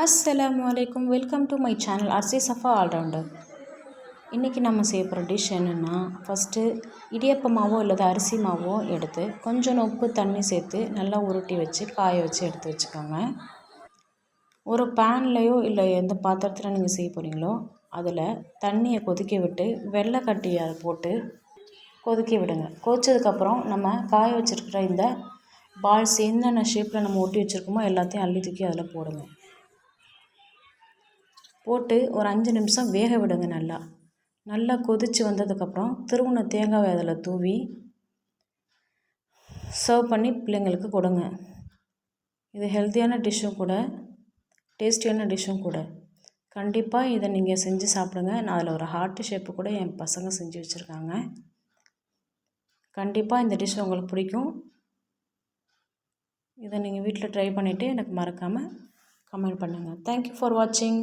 அஸ்லாம் அலைக்கும் welcome to my channel Arshi Safa allrounder இன்றைக்கி நம்ம செய்ய போகிற டிஷ் என்னென்னா ஃபஸ்ட்டு இடியப்ப மாவோ அல்லது அரிசி மாவோ எடுத்து கொஞ்சம் உப்பு தண்ணி சேர்த்து நல்லா உருட்டி வச்சு காய வச்சு எடுத்து வச்சுக்கோங்க. ஒரு பேன்லேயோ இல்லை எந்த பாத்திரத்தில் நீங்கள் செய்ய போகிறீங்களோ அதில் தண்ணியை கொதிக்க விட்டு வெள்ளை கட்டியை போட்டு கொதிக்க விடுங்க. கொதிச்சதுக்கப்புறம் நம்ம காய வச்சுருக்கிற இந்த பால்ஸ் என்னென்ன ஷேப்பில் நம்ம ஒட்டி வச்சுருக்கோமோ எல்லாத்தையும் அள்ளி தூக்கி அதில் போடுங்க. போட்டு ஒரு அஞ்சு நிமிஷம் வேக விடுங்க நல்லா. நல்லா கொதித்து வந்ததுக்கப்புறம் திருவுண தேங்காய் அதில் தூவி சர்வ் பண்ணி பிள்ளைங்களுக்கு கொடுங்க. இது ஹெல்த்தியான டிஷ்ஷும் கூட டேஸ்டியான டிஷ்ஷும் கூட. கண்டிப்பாக இதை நீங்கள் செஞ்சு சாப்பிடுங்க. நான் அதில் ஒரு ஹார்ட் ஷேப்பு கூட என் பசங்க செஞ்சு வச்சுருக்காங்க. கண்டிப்பாக இந்த டிஷ் உங்களுக்கு பிடிக்கும். இதை நீங்கள் வீட்டில் ட்ரை பண்ணிவிட்டு எனக்கு மறக்காமல் கமெண்ட் பண்ணுங்கள் தேங்க்யூ ஃபார் வாட்சிங்